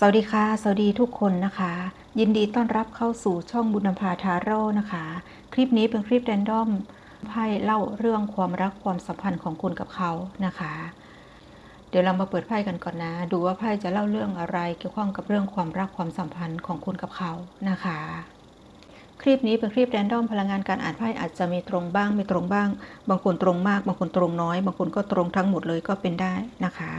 สวัสดีค่ะ สวัสดีทุกคนนะคะ ยินดีต้อนรับเข้าสู่ช่องบุญนภาทาโร่นะคะ คลิปนี้เป็นคลิปแรนดอมไพ่เล่าเรื่องความรักความสัมพันธ์ของคุณกับเขานะคะ เดี๋ยวเรามาเปิดไพ่กันก่อนนะ ดูว่าไพ่จะเล่าเรื่องอะไรเกี่ยวข้องกับเรื่องความรักความสัมพันธ์ของคุณกับเขานะคะ คลิปนี้เป็นคลิปแรนดอมพลังงานการอ่านไพ่อาจจะมีตรงบ้างไม่ตรงบ้าง บางคนตรงมาก บางคนตรงน้อย บางคนก็ตรงทั้งหมดเลยก็เป็นได้นะคะ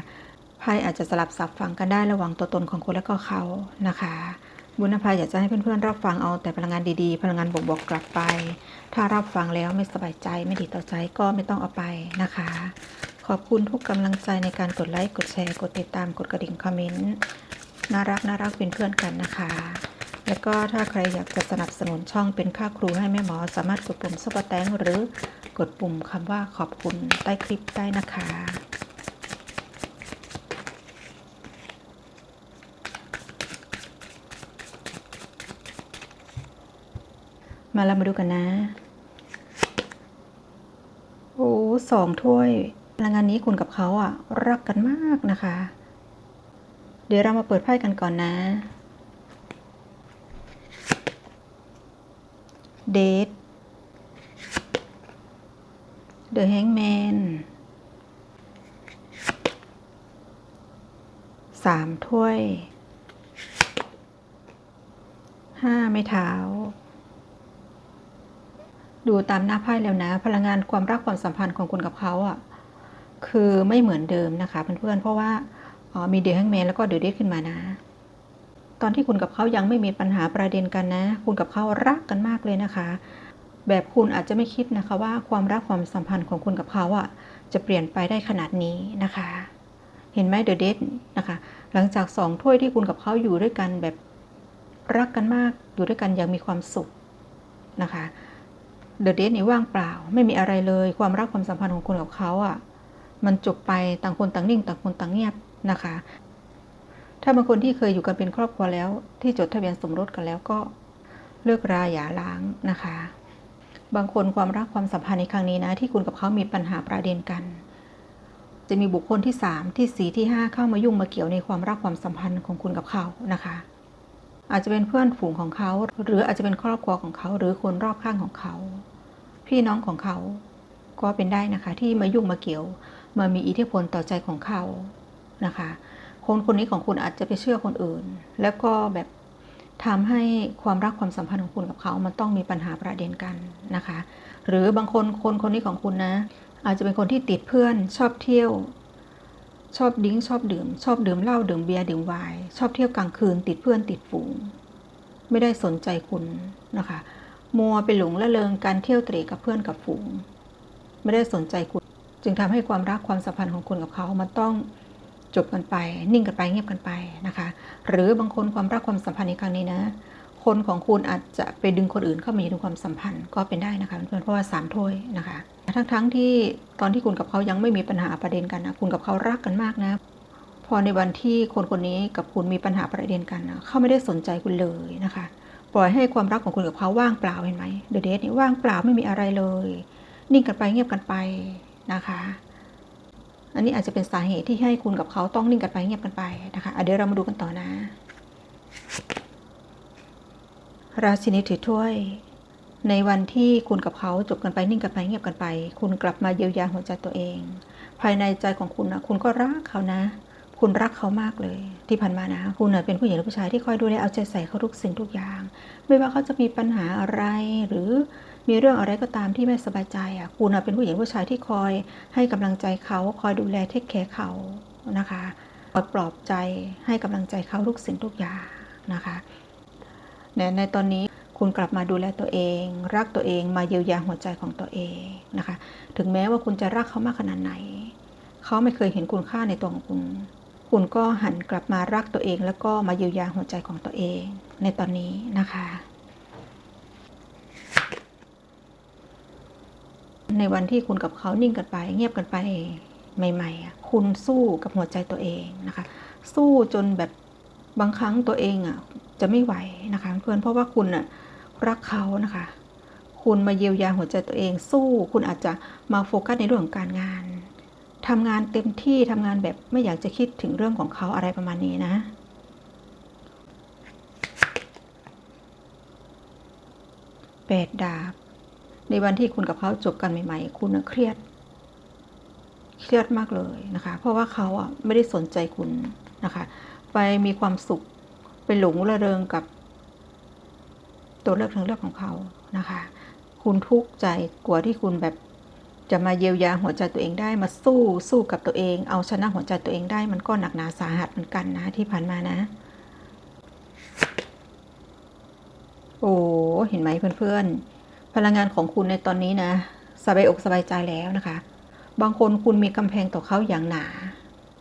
ไพ่อาจจะสลับสับฟังกันได้ระหว่างตัวตนของคุณและก็เขานะคะ บุญนภาอยากจะให้เพื่อนๆรับฟังเอาแต่พลังงานดีๆ พลังงานบวกๆกลับไป ถ้ารับฟังแล้วไม่สบายใจไม่ดีต่อใจก็ไม่ต้องเอาไปนะคะ ขอบคุณทุกกำลังใจในการกดไลค์กดแชร์กดติดตามกดกระดิ่งคอมเมนต์น่ารักน่ารักเป็นเพื่อนกันนะคะ แล้วก็ถ้าใครอยากจะสนับสนุนช่องเป็นค่าครูให้แม่หมอ สามารถกดปุ่มซุปเปอร์แตงหรือกดปุ่มคำว่าขอบคุณใต้คลิปได้นะคะ มาเรามาดูกันนะ โอ้สองถ้วยพลังงานนี้คุณกับเขาอะ รักกันมากนะคะ เดี๋ยวเรามาเปิดไพ่กันก่อนนะ เดท เดอะแฮงแมนสามถ้วย ห้าไม้เท้า ดูตามหน้าไพ่แล้วนะ พลังงานความรักความสัมพันธ์ของคุณกับเขาอะคือไม่เหมือนเดิมนะคะเพื่อนๆเพราะว่ามีเดอะแฮงแมนแล้วก็เดอะเดทขึ้นมานะ ตอนที่คุณกับเขายังไม่มีปัญหาประเด็นกันนะ คุณกับเขารักกันมากเลยนะคะ แบบคุณอาจจะไม่คิดนะคะว่าความรักความสัมพันธ์ของคุณกับเขาอะจะเปลี่ยนไปได้ขนาดนี้นะคะ เห็นไหมเดอะเดทนะคะ หลังจากสองถ้วยที่คุณกับเขาอยู่ด้วยกันแบบรักกันมากอยู่ด้วยกันอย่างมีความสุขนะคะ เดอะเดทนี่ว่างเปล่า ไม่มีอะไรเลย ความรักความสัมพันธ์ของคุณกับเขาอะ มันจบไปต่างคนต่างนิ่ง ต่างคนต่างเงียบนะคะ ถ้าบางคนที่เคยอยู่กันเป็นครอบครัวแล้ว ที่จดทะเบียนสมรสกันแล้วก็เลิกราหย่าร้างนะคะ บางคนความรักความสัมพันธ์ในครั้งนี้นะ ที่คุณกับเขามีปัญหาประเด็นกัน จะมีบุคคลที่ 3 ที่ 4 ที่ 5 เข้ามายุ่งมาเกี่ยวในความรักความสัมพันธ์ของคุณกับเขานะคะอาจจะเป็นเพื่อนฝูงของเขา หรืออาจจะเป็นครอบครัวของเขา หรือคนรอบข้างของเขา พี่น้องของเขา ก็เป็นได้นะคะ ที่มายุ่งมาเกี่ยว มามีอิทธิพลต่อใจของเขานะคะ คนคนนี้ของคุณอาจจะไปเชื่อคนอื่น แล้วก็แบบทำให้ความรักความสัมพันธ์ของคุณกับเขา มันต้องมีปัญหาประเด็นกันนะคะ หรือบางคนคนคนนี้ของคุณนะ อาจจะเป็นคนที่ติดเพื่อนชอบเที่ยว ชอบดิ้งชอบดื่ม ชอบดื่มเหล้าดื่มเบียร์ดื่มไวน์ชอบเที่ยวกลางคืน ติดเพื่อนติดฝูง ไม่ได้สนใจคุณนะคะ มัวไปหลงละเลงการเที่ยวเตร่กับเพื่อนกับฝูง ไม่ได้สนใจคุณจึงทำให้ความรักความสัมพันธ์ของคุณกับเขามันต้องจบกันไป นิ่งกันไปเงียบกันไปนะคะ หรือบางคนความรักความสัมพันธ์ในครั้งนี้นะ คนของคุณอาจจะไปดึงคนอื่นเข้ามาอยู่ในความสัมพันธ์ก็เป็นได้นะคะเพื่อนเพราะว่าสามถ้วยนะคะ ทั้งๆที่ตอนที่คุณกับเขายังไม่มีปัญหาประเด็นกันนะคุณกับเขารักกันมากนะพอในวันที่คนคนนี้กับคุณมีปัญหาประเด็นกันนะเขาไม่ได้สนใจคุณเลยนะคะ ปล่อยให้ความรักของคุณกับเขาว่างเปล่าเห็นไหมเดอะเดทนี่ว่างเปล่าไม่มีอะไรเลย นิ่งกันไปเงียบกันไปนะคะ อันนี้อาจจะเป็นสาเหตุที่ให้คุณกับเขาต้องนิ่งกันไปเงียบกันไปนะคะะเดี๋ยวเรามาดูกันต่อนะ ราชินีถือถ้วย ในวันที่คุณกับเขาจบกันไปนิ่งกันไปเงียบกันไป คุณกลับมาเยียวยาหัวใจตัวเอง ภายในใจของคุณนะคุณก็รักเขานะ คุณรักเขามากเลย ที่ผ่านมานะ คุณเป็นผู้หญิงหรือผู้ชายที่คอยดูแลเอาใจใส่เขาทุกสิ่งทุกอย่าง ไม่ว่าเขาจะมีปัญหาอะไร หรือมีเรื่องอะไรก็ตามที่ไม่สบายใจอะคุณเป็นผู้หญิงผู้ชายที่คอยให้กำลังใจเขาคอยดูแลเทคแคร์เขานะคะคอยปลอบใจให้กำลังใจเขาทุกสิ่งทุกอย่างนะคะในในตอนนี้คุณกลับมาดูแลตัวเอง รักตัวเองมาเยียวยาหัวใจของตัวเองนะคะ ถึงแม้ว่าคุณจะรักเขามากขนาดไหน เขาไม่เคยเห็นคุณค่าในตัวของคุณ คุณก็หันกลับมารักตัวเอง แล้วก็มาเยียวยาหัวใจของตัวเองในตอนนี้นะคะ ในวันที่คุณกับเขานิ่งกันไป เงียบกันไปใหม่ๆ คุณสู้กับหัวใจตัวเองนะคะ สู้จนแบบบางครั้งตัวเองอะจะไม่ไหวนะคะเพื่อนเพราะว่าคุณอะรักเขานะคะ คุณมาเยียวยาหัวใจตัวเอง สู้คุณอาจจะมาโฟกัสในเรื่องของการงาน ทำงานเต็มที่ทำงานแบบไม่อยากจะคิดถึงเรื่องของเขาอะไรประมาณนี้นะแปดดาบ ในวันที่คุณกับเขาจบกันใหม่ๆ คุณเครียด เครียดมากเลยนะคะ เพราะว่าเขาอะไม่ได้สนใจคุณนะคะ ไปมีความสุขไปหลงระเริงกับ ตัวเลือกทางเลือกของเขานะคะ คุณทุกข์ใจกลัวที่คุณแบบ จะมาเยียวยาหัวใจตัวเองได้มาสู้สู้กับตัวเอง เอาชนะหัวใจตัวเองได้มันก็หนักหนาสาหัสเหมือนกันนะที่ผ่านมานะ โอ้เห็นไหมเพื่อนๆ พลังงานของคุณในตอนนี้นะสบายอกสบายใจแล้วนะคะ บางคนคุณมีกำแพงต่อเขาอย่างหนา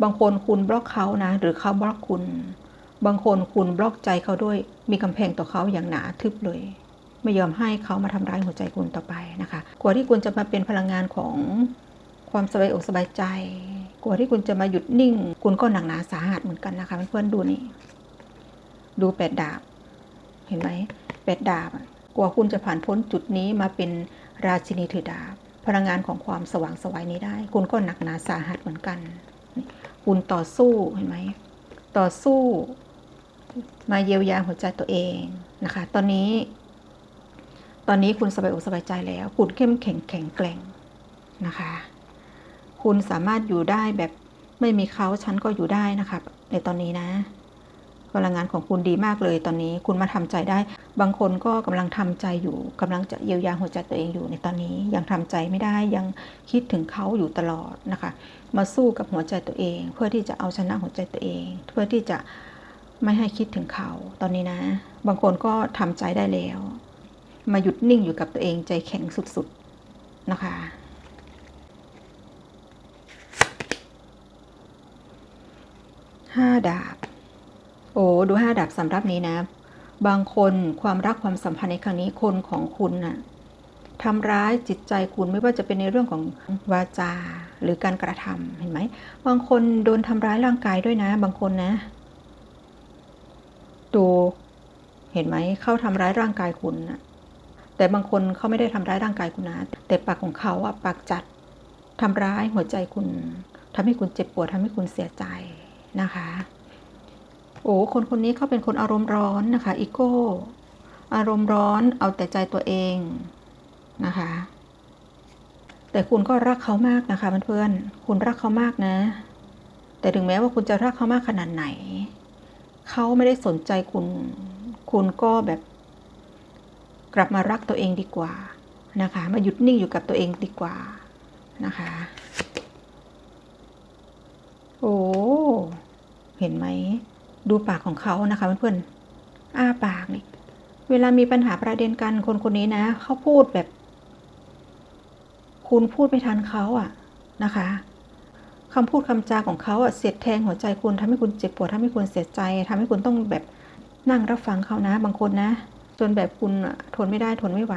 บางคนคุณบล็อกเขานะ หรือเขาบล็อกคุณ บางคนคุณบล็อกใจเขาด้วย มีกำแพงต่อเขาอย่างหนาทึบเลย ไม่ยอมให้เขามาทำร้ายหัวใจคุณต่อไปนะคะกว่าที่คุณจะมาเป็นพลังงานของความสบายอกสบายใจกว่าที่คุณจะมาหยุดนิ่ง คุณก็หนักหนาสาหัสเหมือนกันนะคะเพื่อนๆดูนี่ ดูแปดดาบ เห็นไหมแปดดาบอะกว่าคุณจะผ่านพ้นจุดนี้มาเป็นราชินีถือดาบ พลังงานของความสว่างสวัยนี้ได้ คุณก็หนักหนาสาหัสเหมือนกัน คุณต่อสู้เห็นไหม ต่อสู้ มาเยียวยาหัวใจตัวเองนะคะ ตอนนี้ ตอนนี้คุณสบายอกสบายใจแล้ว คุณเข้มแข็งแข็งแกร่งนะคะ คุณสามารถอยู่ได้แบบไม่มีเขาฉันก็อยู่ได้นะคะในตอนนี้นะพลังงานของคุณดีมากเลยตอนนี้คุณมาทำใจได้ บางคนก็กำลังทำใจอยู่กำลังจะเยียวยาหัวใจตัวเองอยู่ในตอนนี้ยังทำใจไม่ได้ยังคิดถึงเขาอยู่ตลอดนะคะ มาสู้กับหัวใจตัวเอง เพื่อที่จะเอาชนะหัวใจตัวเอง เพื่อที่จะไม่ให้คิดถึงเขาตอนนี้นะ บางคนก็ทำใจได้แล้ว มาหยุดนิ่งอยู่กับตัวเองใจแข็งสุดๆนะคะ ห้าดาบ โอ้ดูห้าดาบสำหรับนี้นะ บางคนความรักความสัมพันธ์ในครั้งนี้คนของคุณน่ะทำร้ายจิตใจคุณไม่ว่าจะเป็นในเรื่องของวาจาหรือการกระทำเห็นไหม บางคนโดนทำร้ายร่างกายด้วยนะ บางคนนะดูเห็นไหมเข้าทำร้ายร่างกายคุณนะ แต่บางคนเขาไม่ได้ทำร้ายร่างกายคุณนะ แต่ปากของเขาอะปากจัดทำร้ายหัวใจคุณทำให้คุณเจ็บปวดทำให้คุณเสียใจนะคะ โอ้คนคนนี้เขาเป็นคนอารมณ์ร้อนนะคะอีโก้อารมณ์ร้อนเอาแต่ใจตัวเองนะคะ แต่คุณก็รักเขามากนะคะเพื่อนๆคุณรักเขามากนะ แต่ถึงแม้ว่าคุณจะรักเขามากขนาดไหน เขาไม่ได้สนใจคุณ คุณก็แบบ กลับมารักตัวเองดีกว่านะคะ มาหยุดนิ่งอยู่กับตัวเองดีกว่านะคะ โอ้เห็นไหม ดูปากของเขานะคะเพื่อนๆอ้าปากนี่เวลามีปัญหาประเด็นกันคนคนนี้นะเขาพูดแบบ คุณพูดไม่ทันเขาอะนะคะคำพูดคำจาของเขาอะเสียดแทงหัวใจคุณทำให้คุณเจ็บปวดทำให้คุณเสียใจทำให้คุณต้องแบบนั่งรับฟังเขานะ บางคนนะ จนแบบคุณอะทนไม่ได้ทนไม่ไหว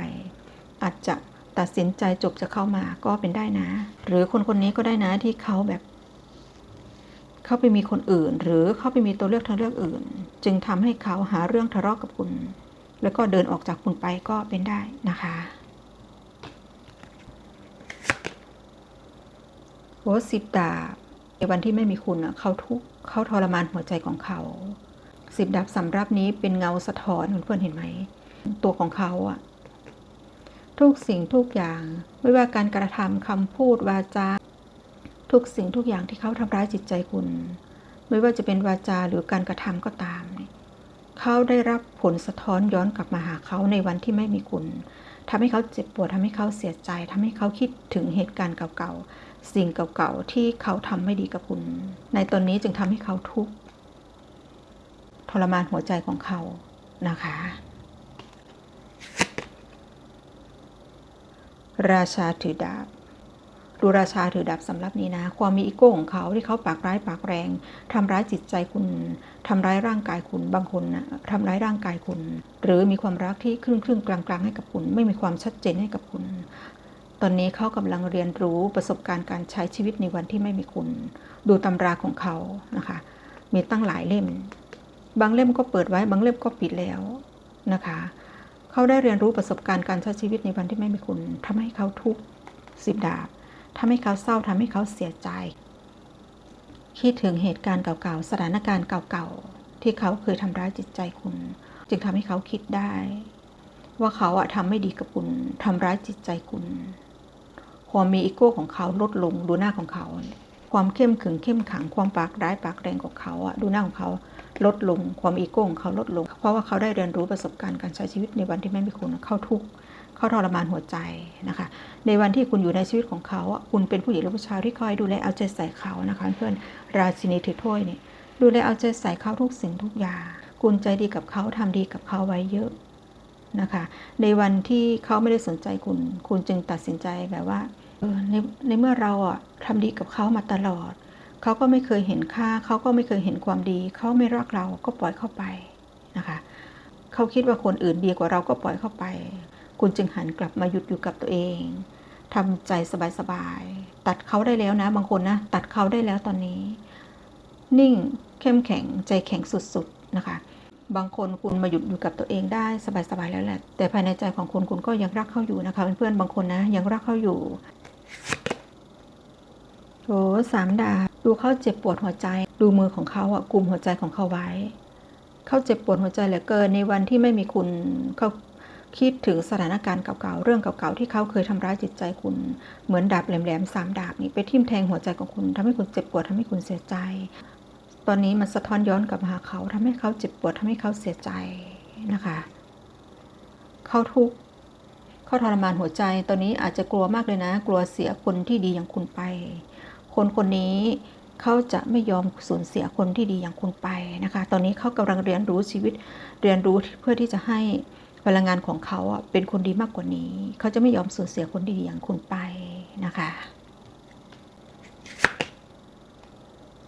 อาจจะตัดสินใจจบจะเข้ามาก็เป็นได้นะ หรือคนคนนี้ก็ได้นะที่เขาแบบ เขาไปมีคนอื่น หรือเขาไปมีตัวเลือกทางเลือกอื่น จึงทำให้เขาหาเรื่องทะเลาะกับคุณ แล้วก็เดินออกจากคุณไปก็เป็นได้นะคะโอ้สิบดาบในวันที่ไม่มีคุณอะเขาทุกเขาทรมานหัวใจของเขา สิบดาบสำรับนี้เป็นเงาสะท้อนเพื่อนเห็นไหม ตัวของเขาอะทุกสิ่งทุกอย่าง ไม่ว่าการกระทำคำพูดวาจา ทุกสิ่งทุกอย่างที่เขาทำร้ายจิตใจคุณ ไม่ว่าจะเป็นวาจาหรือการกระทำก็ตาม เขาได้รับผลสะท้อนย้อนกลับมาหาเขาในวันที่ไม่มีคุณทำให้เขาเจ็บปวดทำให้เขาเสียใจทำให้เขาคิดถึงเหตุการณ์เก่าๆสิ่งเก่าๆที่เขาทำไม่ดีกับคุณ ในตอนนี้จึงทำให้เขาทุกข์ ทรมานหัวใจของเขานะคะ ราชาถือดาบดูราชาถือดาบสำหรับนี้นะ ความมีอีโก้ของเขาที่เขาปากร้ายปากแรงทำร้ายจิตใจคุณทำร้ายร่างกายคุณบางคนนะทำร้ายร่างกายคุณ หรือมีความรักที่ครึ่งครึ่งกลางๆ ให้กับคุณ ไม่มีความชัดเจนให้กับคุณ ตอนนี้เขากำลังเรียนรู้ประสบการณ์การใช้ชีวิตในวันที่ไม่มีคุณ ดูตำราของเขานะคะ มีตั้งหลายเล่ม บางเล่มก็เปิดไว้ บางเล่มก็ปิดแล้วนะคะ เขาได้เรียนรู้ประสบการณ์การใช้ชีวิตในวันที่ไม่มีคุณทำให้เขาทุกข์สิบดาบทำให้เขาเศร้าทำให้เขาเสียใจ คิดถึงเหตุการณ์เก่าๆ สถานการณ์เก่าๆ ที่เขาเคยทำร้ายจิตใจคุณ จึงทำให้เขาคิดได้ ว่าเขาอะทำไม่ดีกับคุณทำร้ายจิตใจคุณความมีอีโก้ของเขาลดลงดูหน้าของเขา ความเข้มขึงเข้มขังความปากร้ายปากแรงของเขาอะดูหน้าของเขา ลดลงความอีโก้ของเขาลดลง เพราะว่าเขาได้เรียนรู้ประสบการณ์การใช้ชีวิตในวันที่ไม่มีคุณเข้าทุกข์เข้าทรมานหัวใจนะคะ ในวันที่คุณอยู่ในชีวิตของเขาคุณเป็นผู้หญิงหรือผู้ชายที่คอยดูแลเอาใจใส่เขานะคะเพื่อนราชินีถือถ้วยเนี่ยดูแลเอาใจใส่เขาทุกสิ่งทุกอย่างคุณใจดีกับเขาทำดีกับเขาไว้เยอะนะคะ ในวันที่เขาไม่ได้สนใจคุณ คุณจึงตัดสินใจแบบว่าออในในเมื่อเราอะทำดีกับเขามาตลอด เขาก็ไม่เคยเห็นค่า เขาก็ไม่เคยเห็นความดี เขาไม่รักเราก็ปล่อยเข้าไปนะคะ เขาคิดว่าคนอื่นดีกว่าเราก็ปล่อยเข้าไป คุณจึงหันกลับมาหยุดอยู่กับตัวเองทำใจสบายๆ ตัดเขาได้แล้วนะ บางคนนะ ตัดเขาได้แล้วตอนนี้ นิ่งเข้มแข็งใจแข็งสุดๆนะคะ บางคนคุณมาหยุดอยู่กับตัวเองได้สบายๆแล้วแหละ แต่ภายในใจของคุณคุณก็ยังรักเขาอยู่นะคะเพื่อนๆบางคนนะยังรักเขาอยู่โอ้สามดาบ ดูเขาเจ็บปวดหัวใจ ดูมือของเขาอะกลุ่มหัวใจของเขาไว้ เขาเจ็บปวดหัวใจเหลือเกินในวันที่ไม่มีคุณเขาคิดถึงสถานการณ์เก่าๆ เรื่องเก่าๆ ที่เขาเคยทำร้ายจิตใจคุณ เหมือนดาบแหลมๆสามดาบนี่ไปทิ่มแทงหัวใจของคุณทำให้คุณเจ็บปวดทำให้คุณเสียใจ ตอนนี้มันสะท้อนย้อนกลับมาหาเขาทำให้เขาเจ็บปวดทำให้เขาเสียใจนะคะ เขาทุกข์เขาทรมานหัวใจ ตอนนี้อาจจะกลัวมากเลยนะ กลัวเสียคนที่ดีอย่างคุณไป คนคนนี้เขาจะไม่ยอมสูญเสียคนที่ดีอย่างคุณไปนะคะ ตอนนี้เขากำลังเรียนรู้ชีวิตเรียนรู้เพื่อที่จะให้พลังงานของเขาเป็นคนดีมากกว่านี้ เขาจะไม่ยอมสูญเสียคนดีอย่างคุณไปนะคะ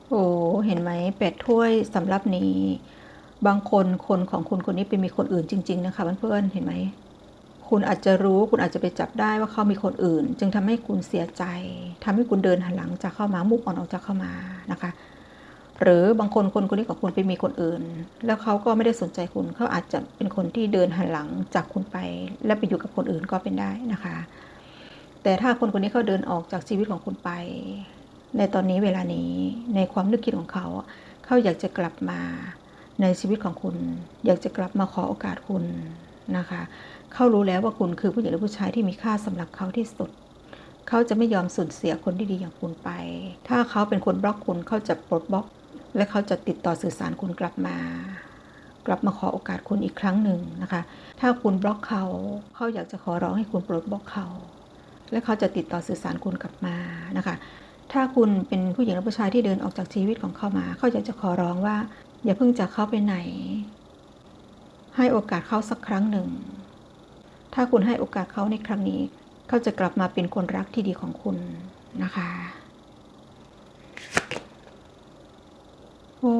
โอ้เห็นไหมเป็ดถ้วยสำหรับนี้ บางคนคนของคุณคนนี้ไปมีคนอื่นจริง ๆ นะคะเพื่อนๆเห็นไหม คุณอาจจะรู้คุณอาจจะไปจับได้ว่าเขามีคนอื่น จึงทำให้คุณเสียใจทำให้คุณเดินหันหลังจากเข้ามามุกอ่อนออกจากเข้ามานะคะ หรือบางคนคนคนนี้กับคุณไปมีคนอื่น แล้วเขาก็ไม่ได้สนใจคุณเขาอาจจะเป็นคนที่เดินหันหลังจากคุณไป และไปอยู่กับคนอื่นก็เป็นได้นะคะ แต่ถ้าคนคนนี้เขาเดินออกจากชีวิตของคุณไป ในตอนนี้เวลานี้ในความนึกคิดของเขาเขาอยากจะกลับมาในชีวิตของคุณ อยากจะกลับมาขอโอกาสคุณนะคะ เขารู้แล้วว่าคุณคือผู้หญิงหรือผู้ชายที่มีค่าสำหรับเขาที่สุด เขาจะไม่ยอมสูญเสียคนที่ดีอย่างคุณไป ถ้าเขาเป็นคนบล็อกคุณเขาจะปลดบล็อก และเขาจะติดต่อสื่อสารคุณกลับมา กลับมาขอโอกาสคุณอีกครั้งหนึ่งนะคะ ถ้าคุณบล็อกเขาเขาอยากจะขอร้องให้คุณปลดบล็อกเขา และเขาจะติดต่อสื่อสารคุณกลับมานะคะถ้าคุณเป็นผู้หญิงหรือผู้ชายที่เดินออกจากชีวิตของเขามา เขาอยากจะขอร้องว่า อย่าเพิ่งจากเขาไปไหน ให้โอกาสเขาสักครั้งหนึ่ง ถ้าคุณให้โอกาสเขาในครั้งนี้ เขาจะกลับมาเป็นคนรักที่ดีของคุณนะคะ โอ้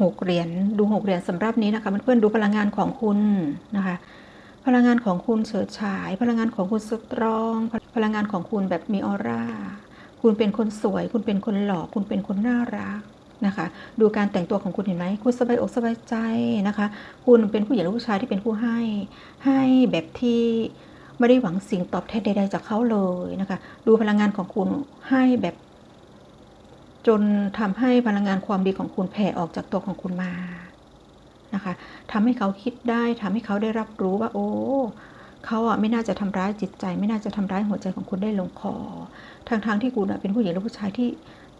หกเหรียญดูหกเหรียญสำหรับนี้นะคะเพื่อนๆดูพลังงานของคุณนะคะ พลังงานของคุณเฉิดฉาย พลังงานของคุณสตรอง พลังงานของคุณแบบมีออร่า คุณเป็นคนสวย คุณเป็นคนหล่อคุณเป็นคนน่ารัก นะคะ ดูการแต่งตัวของคุณเห็นไหมคุณสบายอกสบายใจนะคะ คุณเป็นผู้หญิงหรือผู้ชายที่เป็นผู้ให้ ให้แบบที่ไม่ได้หวังสิ่งตอบแทนใด ๆ จากเขาเลยนะคะ ดูพลังงานของคุณให้แบบจนทำให้พลังงานความดีของคุณแผ่ออกจากตัวของคุณมานะคะทำให้เขาคิดได้ทำให้เขาได้รับรู้ว่า โอ้เขาอะไม่น่าจะทำร้ายจิตใจ ไม่น่าจะทำร้ายหัวใจของคุณได้ลงคอทางทางที่คุณเป็นผู้หญิงหรือผู้ชายที่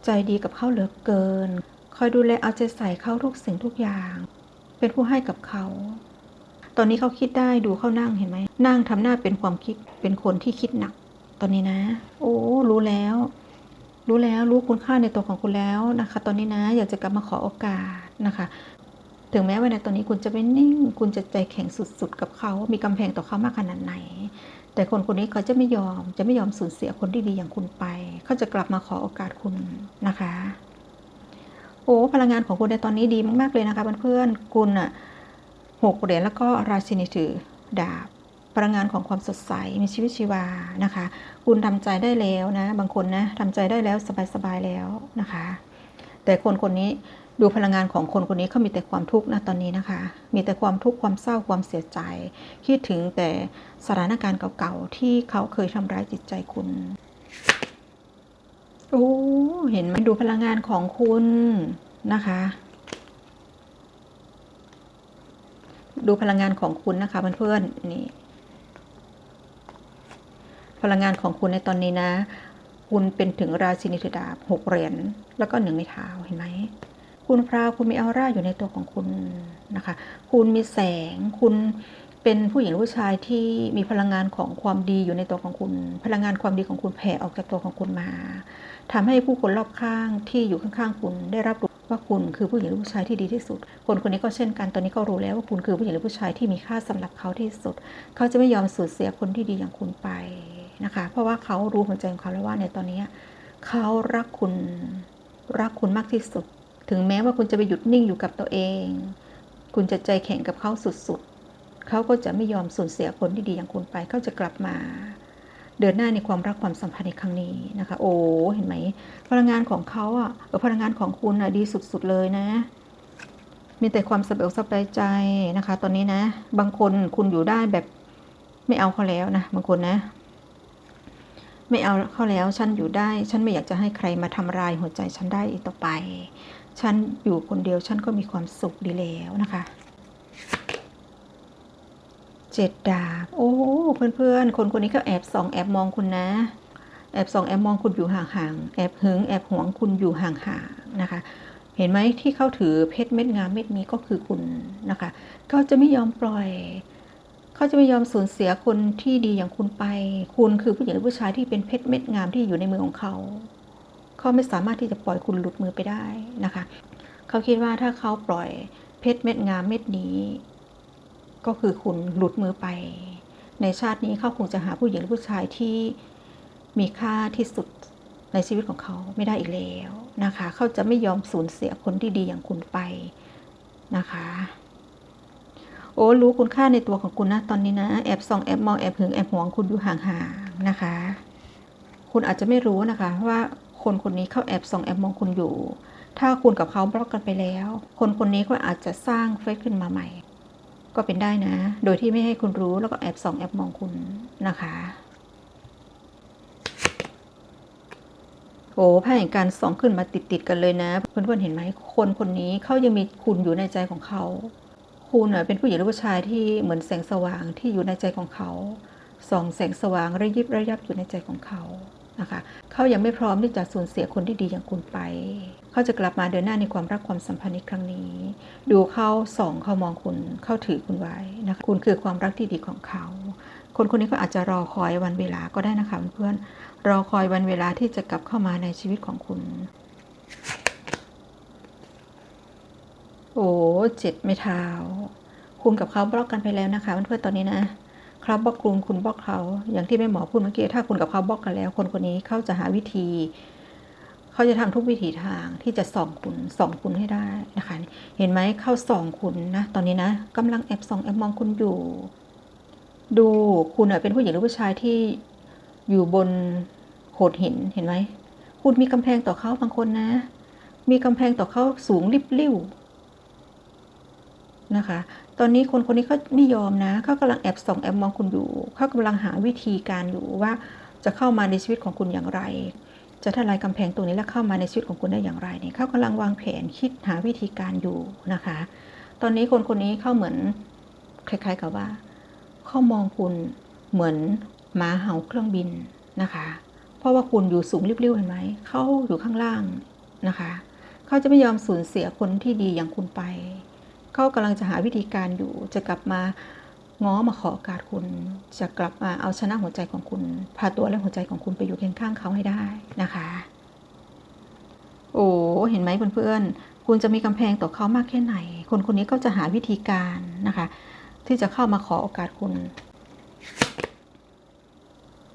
ใจดีกับเขาเหลือเกิน คอยดูแลเอาใจใส่เขาทุกสิ่งทุกอย่าง เป็นผู้ให้กับเขา ตอนนี้เขาคิดได้ดูเขานั่งเห็นไหม นั่งทำหน้าเป็นความคิด เป็นคนที่คิดหนัก ตอนนี้นะ โอ้ รู้แล้ว รู้แล้วรู้คุณค่าในตัวของคุณแล้วนะคะ ตอนนี้นะ อยากจะกลับมาขอโอกาสนะคะ ถึงแม้ว่าในตอนนี้คุณจะไม่นิ่ง คุณจะใจแข็งสุดๆ กับเขา มีกำแพงต่อเขามากขนาดไหน แต่คนคนนี้เขาจะไม่ยอมจะไม่ยอมสูญเสียคนที่ดีอย่างคุณไป เขาจะกลับมาขอโอกาสคุณนะคะ โอ้พลังงานของคุณในตอนนี้ดีมากๆเลยนะคะเพื่อนๆคุณอะหกเหรียญแล้วก็ราชินีถือดาบพลังงานของความสดใสมีชีวิตชีวานะคะ คุณทำใจได้แล้วนะ บางคนนะทำใจได้แล้วสบายๆแล้วนะคะ แต่คนคนนี้ดูพลังงานของคนคนนี้เขามีแต่ความทุกข์นะตอนนี้นะคะ มีแต่ความทุกข์ความเศร้าความเสียใจ คิดถึงแต่ สถานการณ์เก่าๆ ที่เขาเคยทำร้ายจิตใจคุณ โอ้ เห็นไหมดูพลังงานของคุณนะคะ ดูพลังงานของคุณนะคะเพื่อนๆนี่ พลังงานของคุณในตอนนี้นะ คุณเป็นถึงราชินีถือดาบหกเหรียญแล้วก็หนึ่งในเท้าเห็นไหมคุณพราวคุณมีออร่าอยู่ในตัวของคุณนะคะ คุณมีแสง คุณ เป็นผู้หญิงหรือผู้ชายที่มีพลังงานของความดีอยู่ในตัวของคุณ พลังงานความดีของคุณแผ่ออกจากตัวของคุณมาทำให้ผู้คนรอบข้างที่อยู่ข้างๆคุณได้รับรู้ว่าคุณคือผู้หญิงหรือผู้ชายที่ดีที่สุด คนคนนี้ก็เช่นกันตอนนี้ก็รู้แล้วว่าคุณคือผู้หญิงหรือผู้ชายที่มีค่าสำหรับเขาที่สุด เขาจะไม่ยอมสูญเสียคนที่ดีอย่างคุณไปนะคะ เพราะว่าเขารู้หัวใจของเขาแล้วว่าในตอนนี้เขารักคุณรักคุณมากที่สุด ถึงแม้ว่าคุณจะไปหยุดนิ่งอยู่กับตัวเอง คุณจะใจแข็งกับเขาสุดๆ เขาก็จะไม่ยอมสูญเสียคนที่ดีอย่างคุณไป เขาจะกลับมา เดินหน้าในความรักความสัมพันธ์ในครั้งนี้นะคะ โอ้เห็นไหมพลังงานของเขาอะพลังงานของคุณอะดีสุด ๆ เลยนะ มีแต่ความสบายอกสบายใจนะคะ ตอนนี้นะ บางคนคุณอยู่ได้แบบไม่เอาเขาแล้วนะบางคนนะ ไม่เอาเขาแล้วฉันอยู่ได้ ฉันไม่อยากจะให้ใครมาทำลายหัวใจฉันได้อีกต่อไป ฉันอยู่คนเดียวฉันก็มีความสุขดีแล้วนะคะ เจ็ดดาบ โอ้ เพื่อนๆ คนคนนี้ก็แอบส่องแอบมองคุณนะ แอบส่องแอบมองคุณอยู่ห่างๆ แอบหึงแอบหวงคุณอยู่ห่างๆ นะคะ เห็นไหมที่เขาถือเพชรเม็ดงามเม็ดนี้ก็คือคุณนะคะ เขาจะไม่ยอมปล่อย เขาจะไม่ยอมสูญเสียคนที่ดีอย่างคุณไป คุณคือผู้หญิงหรือผู้ชายที่เป็นเพชรเม็ดงามที่อยู่ในมือของเขา เขาไม่สามารถที่จะปล่อยคุณหลุดมือไปได้นะคะ เขาคิดว่าถ้าเขาปล่อยเพชรเม็ดงามเม็ดนี้ ก็คือคุณหลุดมือไป ในชาตินี้เขาคงจะหาผู้หญิงหรือผู้ชายที่มีค่าที่สุดในชีวิตของเขาไม่ได้อีกแล้วนะคะ เขาจะไม่ยอมสูญเสียคนที่ดีอย่างคุณไปนะคะ โอ้รู้คุณค่าในตัวของคุณนะตอนนี้นะ แอบส่องแอบมองแอบหึงแอบหวงคุณอยู่ห่างๆนะคะ คุณอาจจะไม่รู้นะคะ ว่าคนคนนี้เขาแอบส่องแอบมองคุณอยู่ ถ้าคุณกับเขาบล็อกกันไปแล้ว คนคนนี้ก็อาจจะสร้างเฟซขึ้นมาใหม่ ก็เป็นได้นะ โดยที่ไม่ให้คุณรู้แล้วก็แอบส่องแอบมองคุณนะคะ โอ้ไพ่แห่งการส่องขึ้นมาติดๆกันเลยนะ เพื่อนๆเห็นไหมคนคนนี้เขายังมีคุณอยู่ในใจของเขา คุณเป็นผู้หญิงหรือผู้ชายที่เหมือนแสงสว่างที่อยู่ในใจของเขาส่องแสงสว่างระยิบระยับอยู่ในใจของเขานะคะ เขายังไม่พร้อมที่จะสูญเสียคนที่ดีอย่างคุณไป เขาจะกลับมาเดินหน้าในความรักความสัมพันธ์ในครั้งนี้ ดูเขาส่องเขามองคุณเขาถือคุณไว้นะคะคุณคือความรักที่ดีของเขา คนคนนี้ก็อาจจะรอคอยวันเวลาก็ได้นะคะเพื่อนๆรอคอยวันเวลาที่จะกลับเข้ามาในชีวิตของคุณ โอ้เจ็ดไม่เท้า คุณกับเขาบล็อกกันไปแล้วนะคะเพื่อนๆตอนนี้นะเขาบล็อกคุณคุณบล็อกเขาอย่างที่แม่หมอพูดเมื่อกี้ถ้าคุณกับเขาบล็อกกันแล้ว คนคนนี้เขาจะหาวิธี เขาจะทำทุกวิถีทางที่จะส่องคุณส่องคุณให้ได้นะคะ เห็นไหมเข้าส่องคุณนะ ตอนนี้นะกำลังแอบส่องแอบมองคุณอยู่ ดูคุณเป็นผู้หญิงหรือผู้ชายที่อยู่บนโขดหินเห็นไหมคุณมีกำแพงต่อเขาบางคนนะ มีกำแพงต่อเขาสูงริบลิ่วนะคะ ตอนนี้คนคนนี้เขาไม่ยอมนะเขากำลังแอบส่องแอบมองคุณอยู่เขากำลังหาวิธีการอยู่ว่าจะเข้ามาในชีวิตของคุณอย่างไร จะทลายกำแพงตรงนี้แล้วเข้ามาในชีวิตของคุณได้อย่างไรเนี่ยเขากำลังวางแผนคิดหาวิธีการอยู่นะคะ ตอนนี้คนคนนี้เข้าเหมือนคล้ายๆกับว่าเขามองคุณเหมือนหมาเห่าเครื่องบินนะคะ เพราะว่าคุณอยู่สูงริบๆเห็นไหมเขาอยู่ข้างล่างนะคะเขาจะไม่ยอมสูญเสียคนที่ดีอย่างคุณไปเขากำลังจะหาวิธีการอยู่จะกลับมา ง้อมาขอโอกาสคุณ จะกลับมาเอาชนะหัวใจของคุณ พาตัวและหัวใจของคุณไปอยู่เคียงข้างเขาให้ได้นะคะ โอ้เห็นไหมเพื่อนๆคุณจะมีกำแพงต่อเขามากแค่ไหน คนคนนี้ก็จะหาวิธีการนะคะ ที่จะเข้ามาขอโอกาสคุณ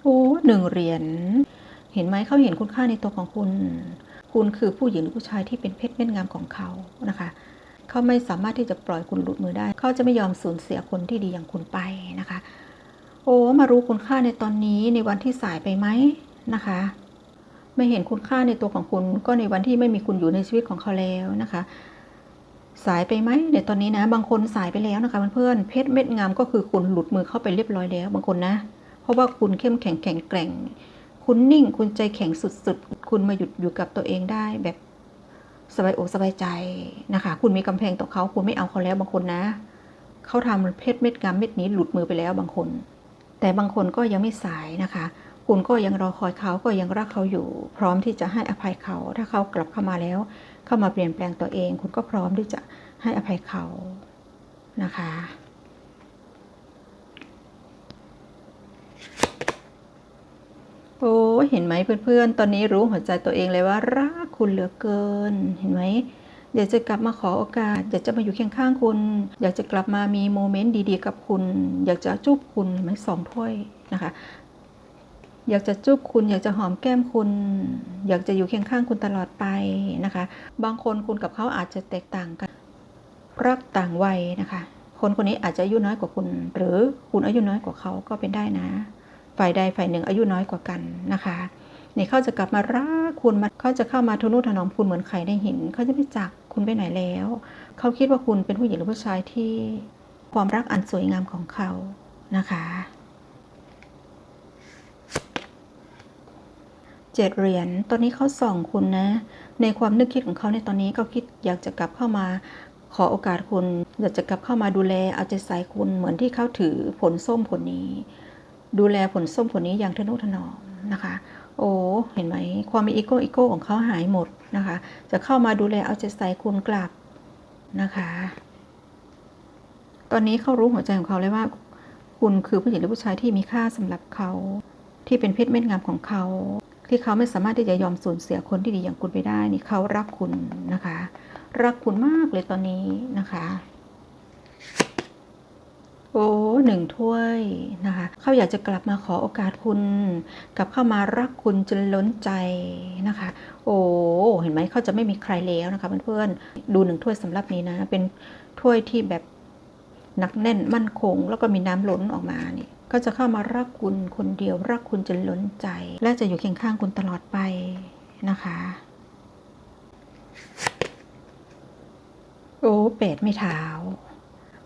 โอ้หนึ่งเหรียญเห็นไหมเขาเห็นคุณค่าในตัวของคุณ คุณคือผู้หญิงหรือผู้ชายที่เป็นเพชรเม็ดงามของเขานะคะ เขาไม่สามารถที่จะปล่อยคุณหลุดมือได้ เขาจะไม่ยอมสูญเสียคนที่ดีอย่างคุณไปนะคะ โอ้ มารู้คุณค่าในตอนนี้ในวันที่สายไปไหมนะคะ ไม่เห็นคุณค่าในตัวของคุณ ก็ในวันที่ไม่มีคุณอยู่ในชีวิตของเขาแล้วนะคะ สายไปไหมในตอนนี้นะ บางคนสายไปแล้วนะคะเพื่อนๆเพชรเม็ดงามก็คือคุณหลุดมือเข้าไปเรียบร้อยแล้ว บางคนนะ เพราะว่าคุณเข้มแข็งแข็งแกร่ง คุณนิ่ง คุณใจแข็งสุดๆ คุณมาหยุดอยู่กับตัวเองได้แบบ สบายอกสบายใจนะคะ คุณมีกำแพงต่อเขาคุณไม่เอาเขาแล้วบางคนนะเขาทำเพชรเม็ดงามเม็ดนี้หลุดมือไปแล้วบางคน แต่บางคนก็ยังไม่สายนะคะ คุณก็ยังรอคอยเขาก็ยังรักเขาอยู่ พร้อมที่จะให้อภัยเขา ถ้าเขากลับเข้ามาแล้ว เข้ามาเปลี่ยนแปลงตัวเอง คุณก็พร้อมที่จะให้อภัยเขานะคะ โอ้เห็นไหมเพื่อนๆ ตอนนี้รู้หัวใจตัวเองเลยว่ารักคุณเหลือเกิน เห็นไหมอยากจะกลับมาขอโอกาส อยากจะมาอยู่เคียงข้างคุณ อยากจะกลับมามีโมเมนต์ดีๆ กับคุณ อยากจะจูบคุณเห็นไหมสองถ้วยนะคะ อยากจะจูบคุณ อยากจะหอมแก้มคุณ อยากจะอยู่เคียงข้างคุณตลอดไปนะคะ บางคนคุณกับเขาอาจจะแตกต่างกันรักต่างวัยนะคะ คนคนนี้อาจจะอายุน้อยกว่าคุณ หรือคุณอายุน้อยกว่าเขาก็เป็นได้นะ ฝ่ายใดฝ่ายหนึ่งอายุน้อยกว่ากันนะคะนี่เขาจะกลับมารักคุณมาเขาจะเข้ามาทนุถนอมคุณเหมือนไข่ในหินเขาจะไม่จากคุณไปไหนแล้ว เขาคิดว่าคุณเป็นผู้หญิงหรือผู้ชายที่ความรักอันสวยงามของเขานะคะเจ็ดเหรียญตอนนี้เขาส่องคุณนะ ในความนึกคิดของเขาในตอนนี้เขาคิดอยากจะกลับเข้ามาขอโอกาสคุณอยากจะกลับเข้ามาดูแลเอาใจใส่คุณเหมือนที่เขาถือผลส้มผลนี้ ดูแลผลส้มผลนี้อย่างทนุถนอมนะคะ โอ้เห็นไหมความมีอีโก้อีโก้ของเขาหายหมดนะคะ จะเข้ามาดูแลเอาใจใส่คุณกลับนะคะ ตอนนี้เขารู้หัวใจของเขาเลยว่า คุณคือผู้หญิงหรือผู้ชายที่มีค่าสำหรับเขาที่เป็นเพชรเม็ดงามของเขา ที่เขาไม่สามารถที่จะยอมสูญเสียคนที่ดีอย่างคุณไปได้นี่เขารักคุณนะคะ รักคุณมากเลยตอนนี้นะคะ หนึ่งถ้วยนะคะเขาอยากจะกลับมาขอโอกาสคุณ กลับเข้ามารักคุณจนล้นใจนะคะ โอ้เห็นไหมเขาจะไม่มีใครแล้วนะคะเพื่อนๆดูหนึ่งถ้วยสำหรับนี้นะ เป็นถ้วยที่แบบหนักแน่นมั่นคง แล้วก็มีน้ำล้นออกมานี่ก็จะเข้ามารักคุณคนเดียว รักคุณจนล้นใจ และจะอยู่เคียงข้างคุณตลอดไปนะคะโอ้เป็ดไม่เท้า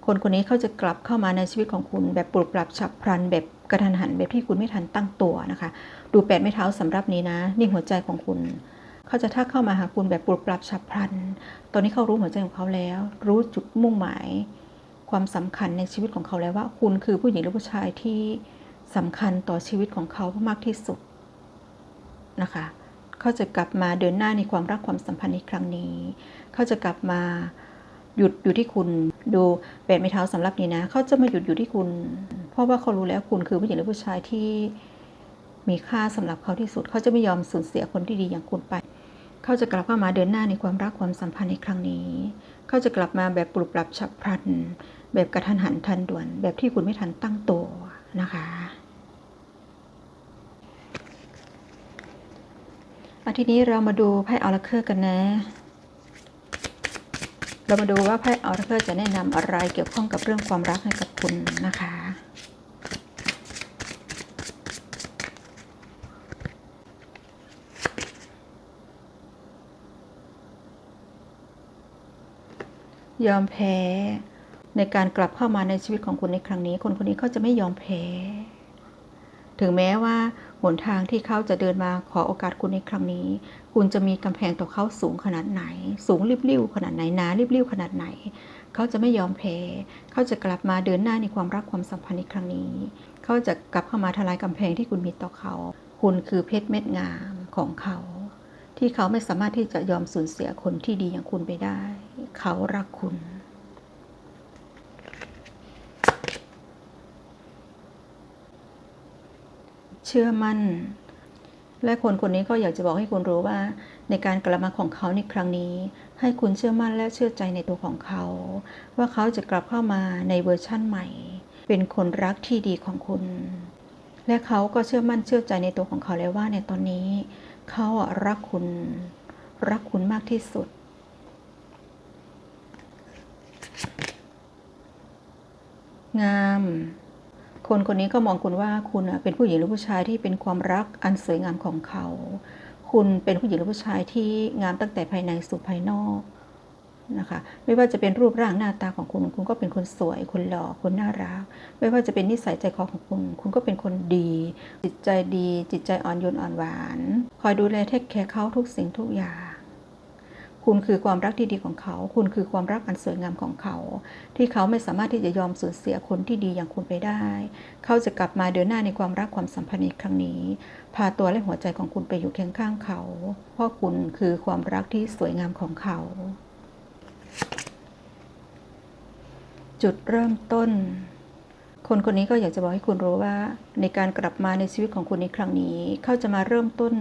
คนคนนี้เขาจะกลับเข้ามาในชีวิตของคุณแบบปลุกปรับฉับพลันแบบกระทันหันแบบที่คุณไม่ทันตั้งตัวนะคะ ดูแปดไม่เท้าสำหรับนี้นะ นี่หัวใจของคุณ เขาจะทักเข้ามาหาคุณแบบปลุกปรับฉับพลัน ตอนนี้เขารู้หัวใจของเขาแล้ว รู้จุดมุ่งหมาย ความสำคัญในชีวิตของเขาแล้วว่า คุณคือผู้หญิงหรือผู้ชายที่สำคัญต่อชีวิตของเขามากที่สุดนะคะเขาจะกลับมาเดินหน้าในความรักความสัมพันธ์ในครั้งนี้ เขาจะกลับมา หยุดอยู่ที่คุณ ดูแปดไม้เท้าสำหรับนี้นะเขาจะมาหยุดอยู่ที่คุณ เพราะว่าเขารู้แล้วคุณคือผู้หญิงหรือผู้ชายที่มีค่าสำหรับเขาที่สุด เขาจะไม่ยอมสูญเสียคนที่ดีอย่างคุณไป เขาจะกลับเข้ามาเดินหน้าในความรักความสัมพันธ์ในครั้งนี้ เขาจะกลับมาแบบปลุกปรับฉับพลัน แบบกระทันหันทันด่วน แบบที่คุณไม่ทันตั้งตัวนะคะ อาทีนี้เรามาดูไพ่ออราเคิลกันนะ เรามาดูว่าไพ่ออราเคิลจะแนะนำอะไรเกี่ยวข้องกับเรื่องความรักให้กับคุณนะคะ ยอมแพ้ในการกลับเข้ามาในชีวิตของคุณในครั้งนี้ คนคนนี้เขาจะไม่ยอมแพ้ ถึงแม้ว่าหนทางที่เขาจะเดินมาขอโอกาสคุณในครั้งนี้ คุณจะมีกำแพงต่อเขาสูงขนาดไหน สูงริบลิ่วขนาดไหนหนาริบลิ่วขนาดไหน เขาจะไม่ยอมแพ้ เขาจะกลับมาเดินหน้าในความรักความสัมพันธ์ในครั้งนี้ เขาจะกลับเข้ามาทลายกำแพงที่คุณมีต่อเขา คุณคือเพชรเม็ดงามของเขา ที่เขาไม่สามารถที่จะยอมสูญเสียคนที่ดีอย่างคุณไปได้ เขารักคุณ เชื่อมั่น และคนคนนี้ก็อยากจะบอกให้คุณรู้ว่า ในการกลับมาของเขาในครั้งนี้ ให้คุณเชื่อมั่นและเชื่อใจในตัวของเขา ว่าเขาจะกลับเข้ามาในเวอร์ชั่นใหม่ เป็นคนรักที่ดีของคุณ และเขาก็เชื่อมั่นเชื่อใจในตัวของเขาแล้วว่าในตอนนี้ เขาอะรักคุณ รักคุณมากที่สุดงาม คนคนนี้ก็มองคุณว่าคุณเป็นผู้หญิงหรือผู้ชายที่เป็นความรักอันสวยงามของเขา คุณเป็นผู้หญิงหรือผู้ชายที่งามตั้งแต่ภายในสู่ภายนอกนะคะไม่ว่าจะเป็นรูปร่างหน้าตาของคุณคุณก็เป็นคนสวยคนหล่อคนน่ารัก ไม่ว่าจะเป็นนิสัยใจคอของคุณ คุณก็เป็นคนดี จิตใจดี จิตใจอ่อนโยนอ่อนหวาน คอยดูแลเทคแคร์เขาทุกสิ่งทุกอย่าง คุณคือความรักที่ดีของเขา คุณคือความรักอันสวยงามของเขา ที่เขาไม่สามารถที่จะยอมสูญเสียคนที่ดีอย่างคุณไปได้ เขาจะกลับมาเดินหน้าในความรักความสัมพันธ์ครั้งนี้ พาตัวและหัวใจของคุณไปอยู่เคียงข้างเขา เพราะคุณคือความรักที่สวยงามของเขา จุดเริ่มต้น คนคนนี้ก็อยากจะบอกให้คุณรู้ว่า ในการกลับมาในชีวิตของคุณในครั้งนี้ เขาจะมาเริ่มต้น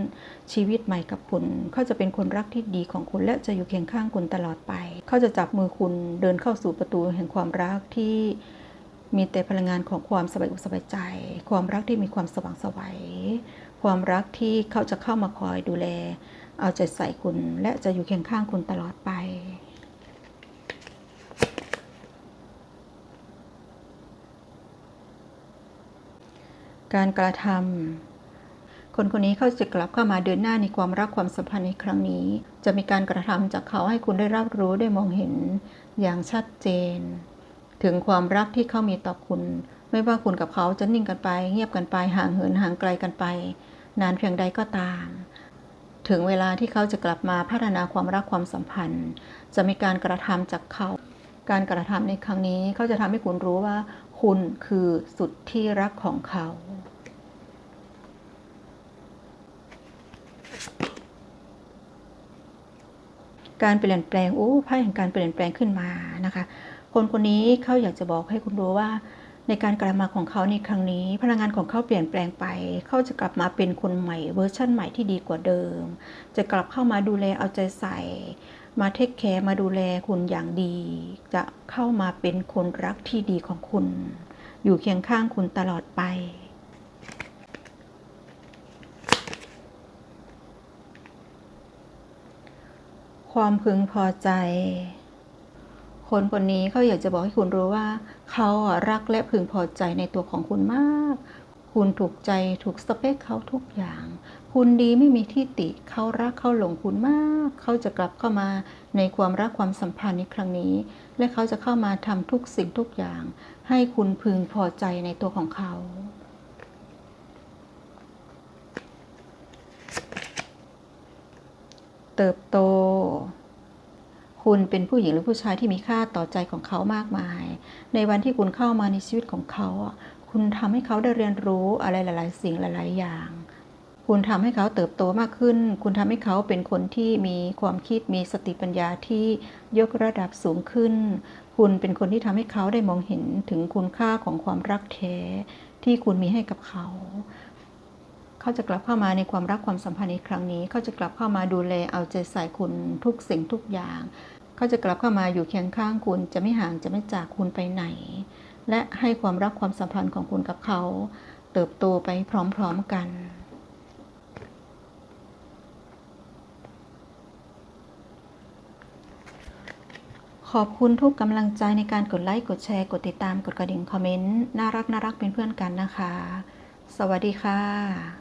ชีวิตใหม่กับคุณ เขาจะเป็นคนรักที่ดีของคุณและจะอยู่เคียงข้างคุณตลอดไป เขาจะจับมือคุณเดินเข้าสู่ประตูแห่งความรักที่มีแต่พลังงานของความสบายอกสบายใจ ความรักที่มีความสว่างไสวัย ความรักที่เขาจะเข้ามาคอยดูแล เอาใจใส่คุณและจะอยู่เคียงข้างคุณตลอดไป การกระทำคนคนนี้เขาจะกลับเข้ามาเดินหน้าในความรักความสัมพันธ์ในครั้งนี้ จะมีการกระทำจากเขาให้คุณได้รับรู้ได้มองเห็นอย่างชัดเจน ถึงความรักที่เขามีต่อคุณ ไม่ว่าคุณกับเขาจะนิ่งกันไป เงียบกันไปห่างเหินห่างไกลกันไป นานเพียงใดก็ตามถึงเวลาที่เขาจะกลับมาพัฒนาความรักความสัมพันธ์ จะมีการกระทำจากเขา การกระทำในครั้งนี้เขาจะทำให้คุณรู้ว่า คุณคือสุดที่รักของเขา การเปลี่ยนแปลงโอ้ไพ่แห่งการเปลี่ยนแปลงขึ้นมานะคะ คนคนนี้เขาอยากจะบอกให้คุณรู้ว่า ในการกลับมาของเขาในครั้งนี้ พลังงานของเขาเปลี่ยนแปลงไปเขาจะกลับมาเป็นคนใหม่เวอร์ชั่นใหม่ที่ดีกว่าเดิม จะกลับเข้ามาดูแลเอาใจใส่มาเทคแคร์มาดูแลคุณอย่างดี จะเข้ามาเป็นคนรักที่ดีของคุณ อยู่เคียงข้างคุณตลอดไป ความพึงพอใจ คนคนนี้เขาอยากจะบอกให้คุณรู้ว่า เขาอะรักและพึงพอใจในตัวของคุณมาก คุณถูกใจถูกสเปคเขาทุกอย่าง คุณดีไม่มีที่ติเขารักเขาหลงคุณมาก เขาจะกลับเข้ามาในความรักความสัมพันธ์ในครั้งนี้ และเขาจะเข้ามาทำทุกสิ่งทุกอย่าง ให้คุณพึงพอใจในตัวของเขา เติบโต คุณเป็นผู้หญิงหรือผู้ชายที่มีค่าต่อใจของเขามากมาย ในวันที่คุณเข้ามาในชีวิตของเขาอะคุณทำให้เขาได้เรียนรู้อะไรหลาย ๆ สิ่งหลาย ๆ อย่างคุณทำให้เขาเติบโตมากขึ้น คุณทำให้เขาเป็นคนที่มีความคิด มีสติปัญญาที่ยกระดับสูงขึ้น คุณเป็นคนที่ทำให้เขาได้มองเห็นถึงคุณค่าของความรักแท้ที่คุณมีให้กับเขา เขาจะกลับเข้ามาในความรักความสัมพันธ์ในครั้งนี้ เขาจะกลับเข้ามาดูแลเอาใจใส่คุณทุกสิ่งทุกอย่าง เขาจะกลับเข้ามาอยู่เคียงข้างคุณจะไม่ห่างจะไม่จากคุณไปไหน และให้ความรักความสัมพันธ์ของคุณกับเขา เติบโตไปพร้อมๆกันขอบคุณทุกกำลังใจในการกดไลค์ กดแชร์ กดติดตาม กดกระดิ่งคอมเมนต์ น่ารักน่ารักเป็นเพื่อนกันนะคะ สวัสดีค่ะ